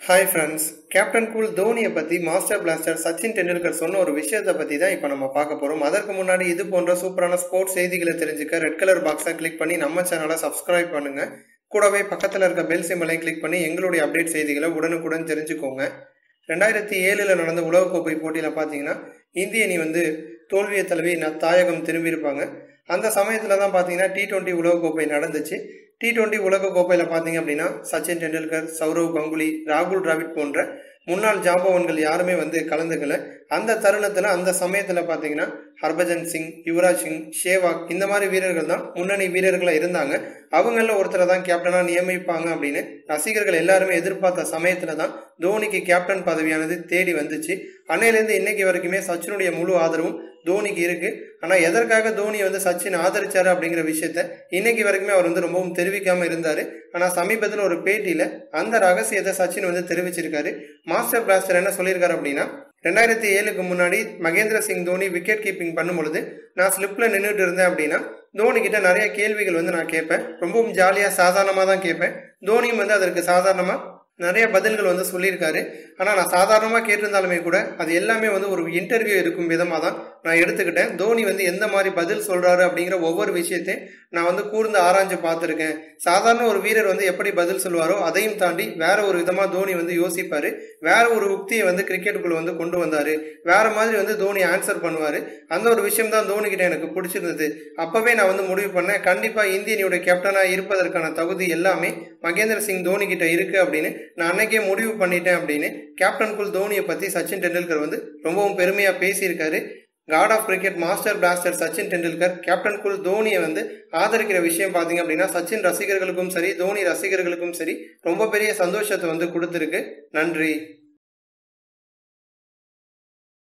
Hi friends captain cool தோனியை பற்றி master blaster Sachin Tendulkar சொன்ன ஒரு விஷயத்தை பற்றி தான் இப்போ நம்ம பார்க்க போகிறோம் அதற்கு முன்னாடி இது போன்ற சூப்பரான ஸ்போர்ட்ஸ் செய்திகளை தெரிஞ்சுக்க ரெட் கலர் பாக்ஸை கிளிக் பண்ணி நம்ம சேனலை சப்ஸ்கிரைப் பண்ணுங்க. கூடவே பக்கத்தில் இருக்க பெல் சிம்மலையும் கிளிக் பண்ணி எங்களுடைய அப்டேட் செய்திகளை உடனுக்குடன் தெரிஞ்சுக்கோங்க. ரெண்டாயிரத்தி ஏழில் நடந்த உலகக்கோப்பை போட்டியில் பார்த்தீங்கன்னா இந்திய அணி வந்து தோல்வியை தலைவி நான் தாயகம் திரும்பியிருப்பாங்க. அந்த சமயத்தில் தான் பார்த்தீங்கன்னா டி டுவெண்ட்டி உலகக்கோப்பை நடந்துச்சு. டி டுவெண்ட்டி உலகக்கோப்பையில் பார்த்தீங்க அப்படின்னா சச்சின் டெண்டுல்கர் சௌரவ் கங்குலி ராகுல் டிராவிட் போன்ற முன்னாள் ஜாம்பவன்கள் யாருமே வந்து கலந்துக்கல. அந்த தருணத்தில் அந்த சமயத்தில் பார்த்தீங்கன்னா ஹர்பஜன் சிங் யுவராஜ் சிங் ஷேவாக் இந்த மாதிரி வீரர்கள் தான் முன்னணி வீரர்களாக இருந்தாங்க. அவங்கள ஒருத்தரை தான் கேப்டனாக நியமிப்பாங்க அப்படின்னு ரசிகர்கள் எல்லாருமே எதிர்பார்த்த சமயத்தில் தான் தோனிக்கு கேப்டன் பதவியானது தேடி வந்துச்சு. அன்னையிலேருந்து இன்னைக்கு வரைக்குமே சச்சினுடைய முழு ஆதரவும் தோனிக்கு இருக்கு. ஆனால் எதற்காக தோனி வந்து சச்சின் ஆதரிச்சாரு அப்படிங்கிற விஷயத்த இன்னைக்கு வரைக்குமே அவர் வந்து ரொம்பவும் தெரிவிக்காம இருந்தாரு. ஆனால் சமீபத்தில் ஒரு பேட்டியில அந்த ரகசியத்தை சச்சின் வந்து தெரிவிச்சிருக்காரு. மாஸ்டர் பிளாஸ்டர் என்ன சொல்லியிருக்காரு அப்படின்னா ரெண்டாயிரத்தி ஏழுக்கு முன்னாடி மகேந்திர சிங் தோனி விக்கெட் கீப்பிங் பண்ணும் பொழுது நான் ஸ்லிப்பில் நின்றுட்டு இருந்தேன் அப்படின்னா தோனி கிட்ட நிறைய கேள்விகள் வந்து நான் கேட்பேன். ரொம்பவும் ஜாலியாக சாதாரணமாக தான் கேட்பேன். தோனியும் வந்து அதற்கு சாதாரணமாக நிறைய பதில்கள் வந்து சொல்லியிருக்காரு. ஆனால் நான் சாதாரணமாக கேட்டிருந்தாலுமே கூட அது எல்லாமே வந்து ஒரு இன்டர்வியூ இருக்கும் விதமாக தான் நான் எடுத்துக்கிட்டேன். தோனி வந்து எந்த மாதிரி பதில் சொல்கிறாரு அப்படிங்கிற ஒவ்வொரு விஷயத்தையும் நான் வந்து கூர்ந்து ஆராய்ஞ்சு பார்த்துருக்கேன். சாதாரண ஒரு வீரர் வந்து எப்படி பதில் சொல்லுவாரோ அதையும் தாண்டி வேற ஒரு விதமாக தோனி வந்து யோசிப்பார். வேற ஒரு உக்தியை வந்து கிரிக்கெட்டுக்குள்ளே வந்து கொண்டு வந்தார். வேற மாதிரி வந்து தோனி ஆன்சர் பண்ணுவார். அந்த ஒரு விஷயம் தான் தோனிக்கிட்ட எனக்கு பிடிச்சிருந்தது. அப்போவே நான் வந்து முடிவு பண்ணேன் கண்டிப்பாக இந்திய அணியோட கேப்டனாக இருப்பதற்கான தகுதி எல்லாமே மகேந்திர சிங் தோனி கிட்ட அப்படின்னு நான் அன்னைக்கே முடிவு பண்ணிட்டேன் அப்படின்னு கேப்டன் குல் தோனியை பற்றி சச்சின் டெண்டுல்கர் வந்து ரொம்பவும் பெருமையாக பேசியிருக்காரு. God of cricket master blaster Sachin Tendulkar captain cool தோனியை வந்து ஆதரிக்கிற விஷயம் பார்த்தீங்க அப்படின்னா சச்சின் ரசிகர்களுக்கும் சரி தோனி ரசிகர்களுக்கும் சரி ரொம்ப பெரிய சந்தோஷத்தை வந்து கொடுத்துருக்கு. நன்றி.